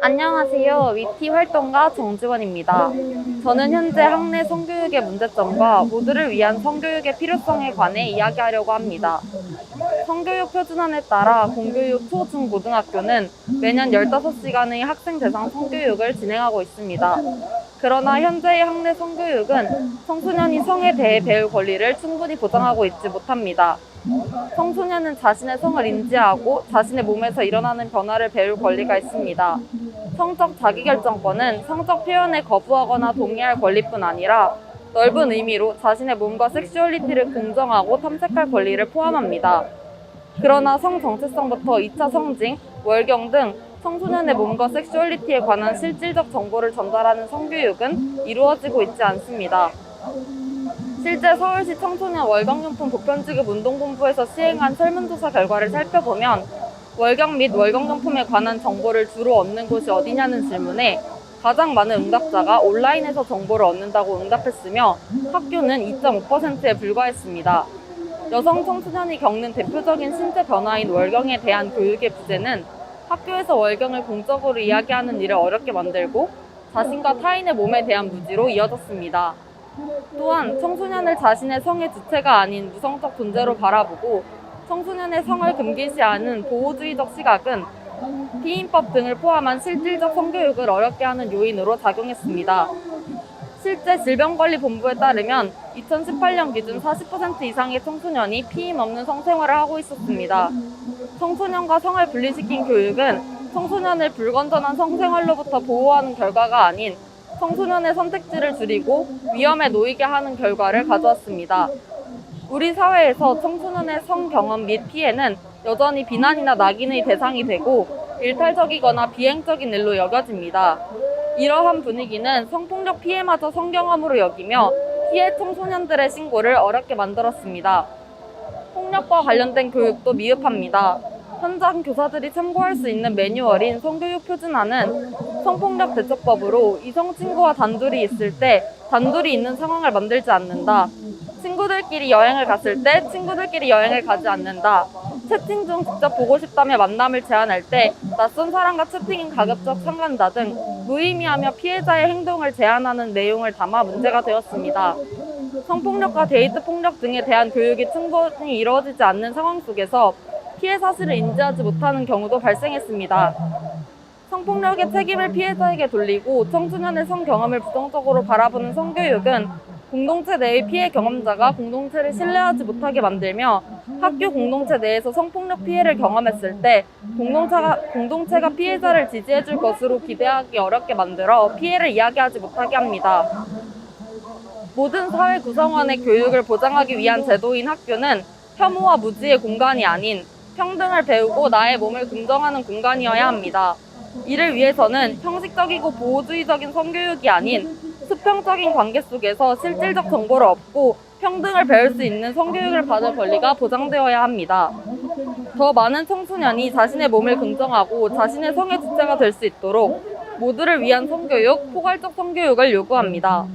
안녕하세요. 위티 활동가 정지원입니다. 저는 현재 학내 성교육의 문제점과 모두를 위한 성교육의 필요성에 관해 이야기하려고 합니다. 성교육 표준안에 따라 공교육 초, 중, 고등학교는 매년 15시간의 학생 대상 성교육을 진행하고 있습니다. 그러나 현재의 학내 성교육은 청소년이 성에 대해 배울 권리를 충분히 보장하고 있지 못합니다. 청소년은 자신의 성을 인지하고 자신의 몸에서 일어나는 변화를 배울 권리가 있습니다. 성적 자기결정권은 성적 표현에 거부하거나 동의할 권리뿐 아니라 넓은 의미로 자신의 몸과 섹슈얼리티를 긍정하고 탐색할 권리를 포함합니다. 그러나 성 정체성부터 2차 성징, 월경 등 청소년의 몸과 섹슈얼리티에 관한 실질적 정보를 전달하는 성교육은 이루어지고 있지 않습니다. 실제 서울시 청소년 월경용품 보편지급 운동본부에서 시행한 설문조사 결과를 살펴보면 월경 및 월경용품에 관한 정보를 주로 얻는 곳이 어디냐는 질문에 가장 많은 응답자가 온라인에서 정보를 얻는다고 응답했으며 학교는 2.5%에 불과했습니다. 여성 청소년이 겪는 대표적인 신체 변화인 월경에 대한 교육의 부재는 학교에서 월경을 공적으로 이야기하는 일을 어렵게 만들고 자신과 타인의 몸에 대한 무지로 이어졌습니다. 또한 청소년을 자신의 성의 주체가 아닌 무성적 존재로 바라보고 청소년의 성을 금기시 하는 보호주의적 시각은 피임법 등을 포함한 실질적 성교육을 어렵게 하는 요인으로 작용했습니다. 실제 질병관리본부에 따르면 2018년 기준 40% 이상의 청소년이 피임 없는 성생활을 하고 있었습니다. 청소년과 성을 분리시킨 교육은 청소년을 불건전한 성생활로부터 보호하는 결과가 아닌 청소년의 선택지를 줄이고 위험에 놓이게 하는 결과를 가져왔습니다. 우리 사회에서 청소년의 성 경험 및 피해는 여전히 비난이나 낙인의 대상이 되고 일탈적이거나 비행적인 일로 여겨집니다. 이러한 분위기는 성폭력 피해마저 성경험으로 여기며 피해 청소년들의 신고를 어렵게 만들었습니다. 폭력과 관련된 교육도 미흡합니다. 현장 교사들이 참고할 수 있는 매뉴얼인 성교육 표준안은 성폭력 대처법으로 이성 친구와 단둘이 있을 때 단둘이 있는 상황을 만들지 않는다. 친구들끼리 여행을 갔을 때 친구들끼리 여행을 가지 않는다. 채팅 중 직접 보고 싶다며 만남을 제안할 때 낯선 사람과 채팅인 가급적 상간다 등 무의미하며 피해자의 행동을 제한하는 내용을 담아 문제가 되었습니다. 성폭력과 데이트 폭력 등에 대한 교육이 충분히 이루어지지 않는 상황 속에서 피해 사실을 인지하지 못하는 경우도 발생했습니다. 성폭력의 책임을 피해자에게 돌리고 청소년의 성 경험을 부정적으로 바라보는 성교육은 공동체 내의 피해 경험자가 공동체를 신뢰하지 못하게 만들며 학교 공동체 내에서 성폭력 피해를 경험했을 때 공동체가, 공동체가 피해자를 지지해줄 것으로 기대하기 어렵게 만들어 피해를 이야기하지 못하게 합니다. 모든 사회 구성원의 교육을 보장하기 위한 제도인 학교는 혐오와 무지의 공간이 아닌 평등을 배우고 나의 몸을 긍정하는 공간이어야 합니다. 이를 위해서는 형식적이고 보호주의적인 성교육이 아닌 수평적인 관계 속에서 실질적 정보를 얻고 평등을 배울 수 있는 성교육을 받을 권리가 보장되어야 합니다. 더 많은 청소년이 자신의 몸을 긍정하고 자신의 성의 주체가 될 수 있도록 모두를 위한 성교육, 포괄적 성교육을 요구합니다.